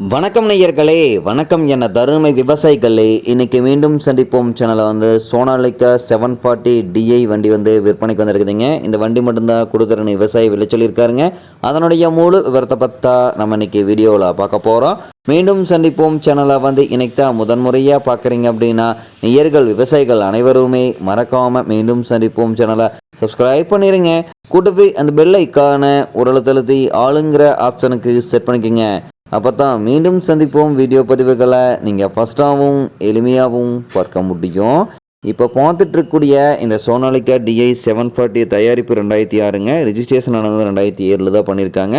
வணக்கம் நேயர்களே வணக்கம் என தருமை விவசாயிகளே. இன்னைக்கு மீண்டும் சந்திப்போம் சேனலை வந்து சோனாலிக்கா செவன் ஃபார்ட்டி டிஐ வண்டி வந்து விற்பனைக்கு வந்திருக்குதுங்க. இந்த வண்டி மட்டும்தான் கொடுக்குறன்னு விவசாயி விலை சொல்லியிருக்காருங்க. அதனுடைய முழு விவரத்தை பற்றா நம்ம இன்னைக்கு வீடியோவில் பார்க்க போகிறோம் மீண்டும் சந்திப்போம் சேனலை வந்து இன்றைக்கி தான் முதன்முறையாக பார்க்குறீங்க அப்படின்னா நேயர்கள் விவசாயிகள் அனைவருமே மறக்காமல் மீண்டும் சந்திப்போம் சேனலை சப்ஸ்கிரைப் பண்ணிடுங்க கூட்டத்தை அந்த பெல் ஐக்கான ஒரு அழுத்தழுத்தி ஆளுங்கிற ஆப்ஷனுக்கு செட் பண்ணிக்கோங்க. அப்போ தான் மீண்டும் சந்திப்போம் வீடியோ பதிவுகளை நீங்கள் ஃபஸ்ட்டாகவும் எளிமையாகவும் பார்க்க முடியும். இப்போ பார்த்துட்ருக்கக்கூடிய இந்த சோனாலிக்கா டிஐ செவன் ஃபார்ட்டி தயாரிப்பு ரெண்டாயிரத்தி ஆறுங்க. ரிஜிஸ்ட்ரேஷன் ஆனது ரெண்டாயிரத்தி ஏழில் தான் பண்ணியிருக்காங்க.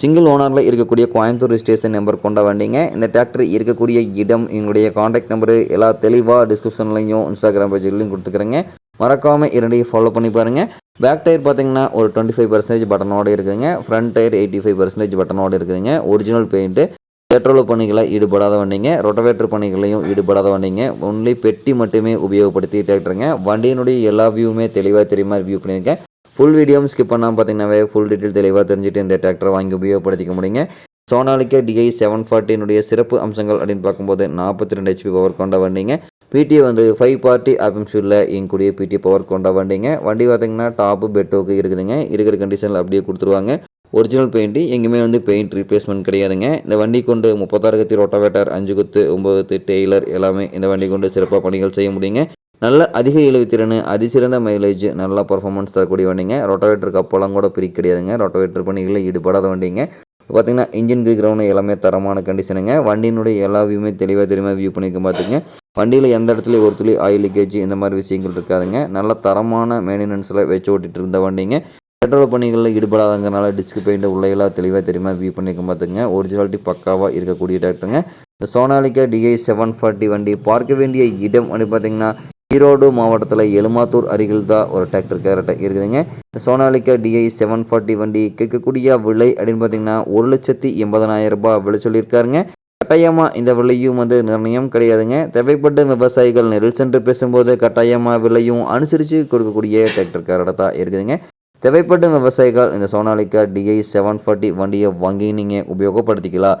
சிங்கிள் ஓனரில் இருக்கக்கூடிய கோயம்புத்தூர் ரிஜிஸ்ட்ரேஷன் நம்பர் கொண்ட வண்டிங்க. இந்த டிராக்டர் இருக்கக்கூடிய இடம் எங்களுடைய காண்டாக்ட் நம்பரு எல்லா தெளிவாக டிஸ்கிரிப்ஷன்லையும் இன்ஸ்டாகிராம் பேஜ்லையும் கொடுத்துக்கிறேங்க. மறக்காமல் இரண்டையும் ஃபாலோ பண்ணி பாருங்கள் பேக் டயர் பார்த்தீங்கன்னா ஒரு டுவெண்ட்டி ஃபைவ் பர்சன்டேஜ் பட்டனோடு இருக்குதுங்க. Front tyre eighty five percentage பட்டனோட இருக்குதுங்க. ஒரிஜினல் பெயிண்ட்டு பெட்ரோல் பணிகளை ஈடுபடாத வண்டிங்க. ரொட்டவேட்டர் பணிகளையும் ஈடுபடாத வண்டிங்க. ஒன்லி பெட்டி மட்டுமே உபயோகப்படுத்தி டேக்டருங்க வண்டியினுடைய எல்லா வியூவுமே தெளிவாக தெரியுமா வியூ பண்ணியிருக்கேன் ஃபுல் வீடியோவும் ஸ்கிப் பண்ணாமல் பார்த்தீங்கன்னாவே ஃபுல் டீட்டெயில் தெளிவாக தெரிஞ்சுட்டு இந்த டிராக்டரை வாங்கி உபயோகப்படுத்திக்க முடியுங்க. சோனாலிக்கா டிஐ செவன் ஃபார்ட்டினுடைய சிறப்பு அம்சங்கள் அப்படின்னு பார்க்கும்போது நாற்பத்தி ரெண்டு ஹெச்பி பவர் கொண்ட வண்டிங்க. பிடி வந்து ஃபைவ் பார்ட்டி ஆப்பிம் ஸ்பீடில் இயங்கக்கூடிய பிடி பவர் கொண்ட வண்டிங்க. வண்டி பார்த்தீங்கன்னா டாப்பு பெட்டோக்கு இருக்குதுங்க. இருக்கிற கண்டிஷனில் அப்படியே கொடுத்துருவாங்க. ஒரிஜினல் பெயிண்ட்டு எங்கேயுமே வந்து பெயிண்ட் ரீப்ளேஸ்மெண்ட் கிடையாதுங்க. இந்த வண்டி கொண்டு முப்பத்தாறு கத்தி ரோட்டாவேட்டர் அஞ்சு குத்து ஒம்பது குத்து டெய்லர் எல்லாமே இந்த வண்டி கொண்டு சிறப்பாக பணிகள் செய்ய முடியுங்க. நல்ல அதிக இழுவித்திறன் அதிசிறந்த மைலேஜ் நல்ல பர்ஃபார்மன்ஸ் தரக்கூடிய வண்டிங்க. ரொட்டவேட்டருக்கு அப்போலாம் கூட பிரிக்க கிடையாதுங்க. ரொட்டவேட்டர் பணிகளில் ஈடுபடாத வண்டிங்க. பார்த்தீங்கன்னா இன்ஜின் கிரவுண்ட் எல்லாமே தரமான கண்டிஷனுங்க வண்டியினுடைய எல்லா வியூமே தெளிவாக தெளிவாக வியூ பண்ணிக்க பார்த்துங்க வண்டியில் எந்த இடத்துலையும் ஒரு துளி ஆயில் லீக்கேஜ் இந்த மாதிரி விஷயங்கள் இருக்காதுங்க. நல்ல தரமான மெயின்டெனன்ஸில் வச்சு ஓட்டிகிட்டு இருந்த வண்டிங்க. பெட்ரோல் பணிகளில் ஈடுபடாதங்கனால டிஸ்க் பெயிண்ட் உள்ளையெல்லாம் தெளிவாக தெரியுமா வியூ பண்ணிக்க பார்த்துங்க ஒரிஜினாலிட்டி பக்காவாக இருக்கக்கூடிய டாக்டருங்க இந்த சோனாலிக்கா டிஐ செவன் ஃபார்ட்டி வண்டி பார்க்க வேண்டிய இடம் அப்படின்னு பார்த்தீங்கன்னா ஈரோடு மாவட்டத்தில் எலுமாத்தூர் அருகில் தான் ஒரு டிராக்டர் கேரட்டை இருக்குதுங்க. இந்த சோனாலிக்கா டிஐ செவன் ஃபார்ட்டி வண்டி கேட்கக்கூடிய விலை அப்படின்னு பார்த்தீங்கன்னா ஒரு லட்சத்தி எண்பதனாயிரம் ரூபாய் விலை சொல்லியிருக்காருங்க. கட்டாயமாக இந்த விலையும் வந்து நிர்ணயம் கிடையாதுங்க. தேவைப்பட்ட விவசாயிகள் நெல் சென்று பேசும்போது கட்டாயமாக விலையும் அனுசரித்து கொடுக்கக்கூடிய டிராக்டர் கேரட்டை தான் இருக்குதுங்க. தேவைப்பட்ட விவசாயிகள் இந்த சோனாலிக்கா டிஐ செவன் ஃபார்ட்டி வண்டியை வாங்கி நீங்கள் உபயோகப்படுத்திக்கலாம்.